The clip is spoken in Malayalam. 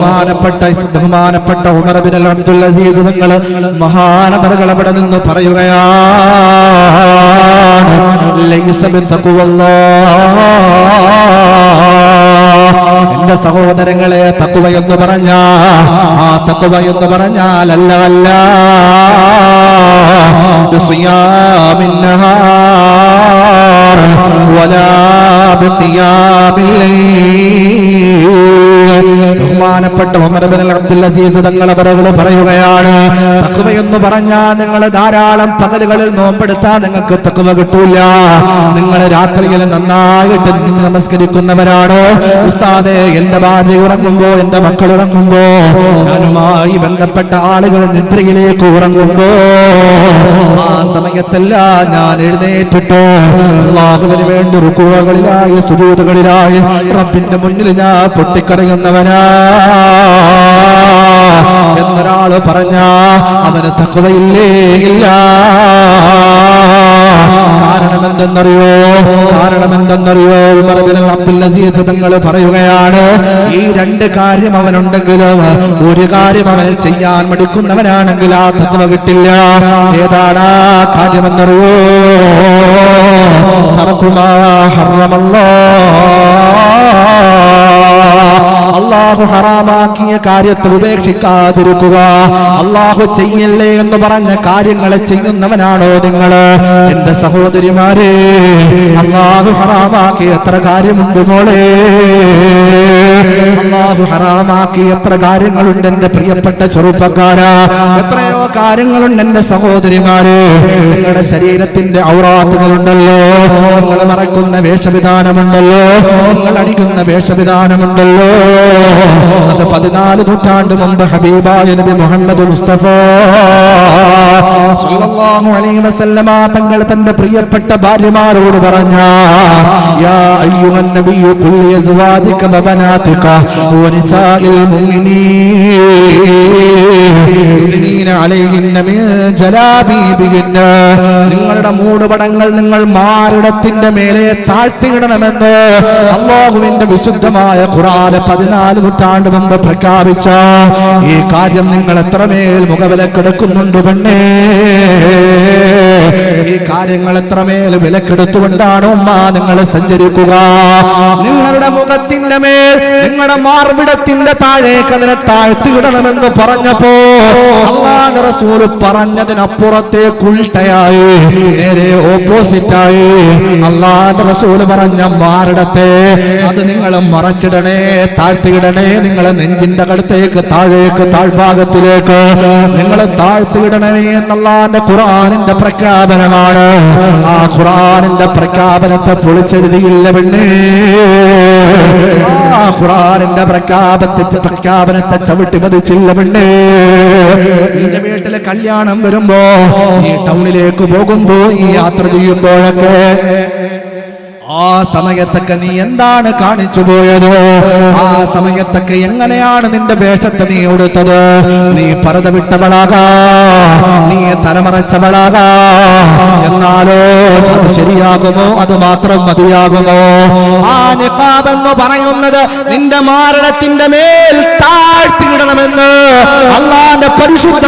ബഹുമാനപ്പെട്ട ബഹുമാനപ്പെട്ട ഉമർബിൻ അബ്ദുൽ അസീസ് നിങ്ങൾ മഹാനവറുകൾ അവിടെ നിന്ന് പറയുകയാണ് എന്റെ സഹോദരങ്ങളെ തക്കുവ എന്ന് പറഞ്ഞാ ആ തക്കുവ എന്ന് പറഞ്ഞാൽ അല്ല അല്ല. വലാ ബിയാമില്ലേ ബഹുമാനപ്പെട്ട പറയുകയാണ് തഖ്വ എന്ന് പറഞ്ഞാൽ നിങ്ങൾ ധാരാളം പകലുകളിൽ നോമ്പെടുത്താൽ നിങ്ങൾക്ക് തക്കുവ കിട്ടൂല. നിങ്ങൾ രാത്രിയിൽ നന്നായിട്ട് നമസ്കരിക്കുന്നവരാണോ. ഉസ്താദെ എന്റെ ഭാര്യ ഉറങ്ങുമ്പോ എന്റെ മക്കൾ ഉറങ്ങുമ്പോ ഞാനുമായി ബന്ധപ്പെട്ട ആളുകൾ നിദ്രയിലേക്ക് ഉറങ്ങുമ്പോ ആ സമയത്തല്ല ഞാൻ എഴുന്നേറ്റിട്ട് അള്ളാഹുവിന് വേണ്ടി റുക്കുവകളിലായി സുജൂതുകളിലായി റബ്ബിന്റെ മുന്നിൽ ഞാൻ പൊട്ടിക്കറിയുന്നവനാ എന്നൊരാൾ പറഞ്ഞ അവന് തക്കവയില്ലേ ഇല്ല. കാരണം എന്തെന്നറിയോ കാരണം എന്തെന്നറിയോ അബ്ദുൽ അസീസ് തങ്ങൾ പറയുകയാണ് ഈ രണ്ട് കാര്യം അവനുണ്ടെങ്കിലും ഒരു കാര്യം അവന് ചെയ്യാൻ മടുക്കുന്നവനാണെങ്കിൽ ആ തത്വ കിട്ടില്ല ഏതാണ് ആ കാര്യമെന്നറിയോ? തറക്കുമാ അള്ളാഹു ഹറാമാക്കിയ കാര്യത്തെ ഉപേക്ഷിക്കാതിരിക്കുക. അള്ളാഹു ചെയ്യല്ലേ എന്ന് പറഞ്ഞ കാര്യങ്ങളെ ചെയ്യുന്നവനാണോ നിങ്ങൾ? എന്റെ സഹോദരിമാരെ അള്ളാഹു ഹറാമാക്കി എത്ര കാര്യമുണ്ട് മോളെ? അള്ളാഹു ഹറാമാക്കി എത്ര കാര്യങ്ങളുണ്ട് എന്റെ പ്രിയപ്പെട്ട ചെറുപ്പക്കാരാ? എത്രയോ കാര്യങ്ങളുണ്ട് എന്റെ സഹോദരിമാരെ. നിങ്ങളുടെ ശരീരത്തിന്റെ ഔറാത്തുകളുണ്ടല്ലോ. നിങ്ങൾ മറക്കുന്ന വേഷവിധാനമുണ്ടല്ലോ. നിങ്ങൾ അടിക്കുന്ന വേഷവിധാനമുണ്ടല്ലോ. അത് പതിനാല് നൂറ്റാണ്ട് മുമ്പ് ഹബീബായ നബി മുഹമ്മദ് മുസ്തഫ തങ്ങൾ തന്റെ പ്രിയപ്പെട്ട ഭാര്യമാരോട് പറഞ്ഞ നിങ്ങളുടെ മൂടുപടങ്ങൾ നിങ്ങൾ മാറിടത്തിന്റെ മേലെ താഴ്ത്തിയിടണമെന്ന് അള്ളാഹുവിന്റെ വിശുദ്ധമായ ഖുറാന് പതിനാല് നൂറ്റാണ്ട് മുമ്പ് പ്രഖ്യാപിച്ച ഈ കാര്യം നിങ്ങൾ എത്രമേൽ മുഖവിലക്കെടുക്കുന്നുണ്ട് പെണ്ണേ. ഈ കാര്യങ്ങൾ എത്രമേൽ വിലക്കെടുത്തുകൊണ്ടാണ് ഉമ്മ നിങ്ങൾ സഞ്ചരിക്കുക? നിങ്ങളുടെ മുഖത്തിന്റെ മേൽ നിങ്ങളുടെ മാർവിടത്തിന്റെ താഴേക്ക് അതിനെ താഴ്ത്തിയിടണമെന്ന് പറഞ്ഞപ്പോ അള്ളാഹ് റസൂൽ പറഞ്ഞതിനപ്പുറത്തേക്ക് ഉൾട്ടയായി നേരെ ഓപ്പോസിറ്റായി അള്ളാഹ് റസൂൽ പറഞ്ഞ മാറിടത്തെ അത് നിങ്ങൾ മറച്ചിടണേ താഴ്ത്തിയിടണേ നിങ്ങളെ നെഞ്ചിന്റെ കടുത്തേക്ക് താഴേക്ക് താഴ്ഭാഗത്തിലേക്ക്. നിങ്ങൾ താഴ്ത്തിയിടണേ എന്നല്ലാന്റെ ഖുറാനിന്റെ പ്രഖ്യാപനമാണ്. ആ ഖുറാനിന്റെ പ്രഖ്യാപനത്തെ പൊളിച്ചെഴുതിയില്ല പെണ്ണേ. ആ ഖുറാനിന്റെ പ്രഖ്യാപത്തെ പ്രഖ്യാപനത്തെ ചവിട്ടി പതിച്ചില്ല പെണ്ണേ. നിന്റെ വീട്ടിലെ കല്യാണം വരുമ്പോ ഈ ടൗണിലേക്ക് പോകുമ്പോ ഈ യാത്ര ചെയ്യുമ്പോഴൊക്കെ ആ സമയത്തൊക്കെ നീ എന്താണ് കാണിച്ചു പോയത്? ആ സമയത്തൊക്കെ എങ്ങനെയാണ് നിന്റെ വേഷത്തെ നീ എടുത്തത് നീ പറത വിട്ടവളാകാ തലമറച്ചവളാകാ. എന്നാലോ അത് ശരിയാകുമോ? അത് മാത്രം മതിയാകുമോ? ആ നിഖാബ് എന്ന് പറയുന്നത് നിന്റെ മാരണത്തിന്റെ മേൽ താഴ്ത്തിയിടണമെന്ന് അള്ളാന്റെ പരിശുദ്ധ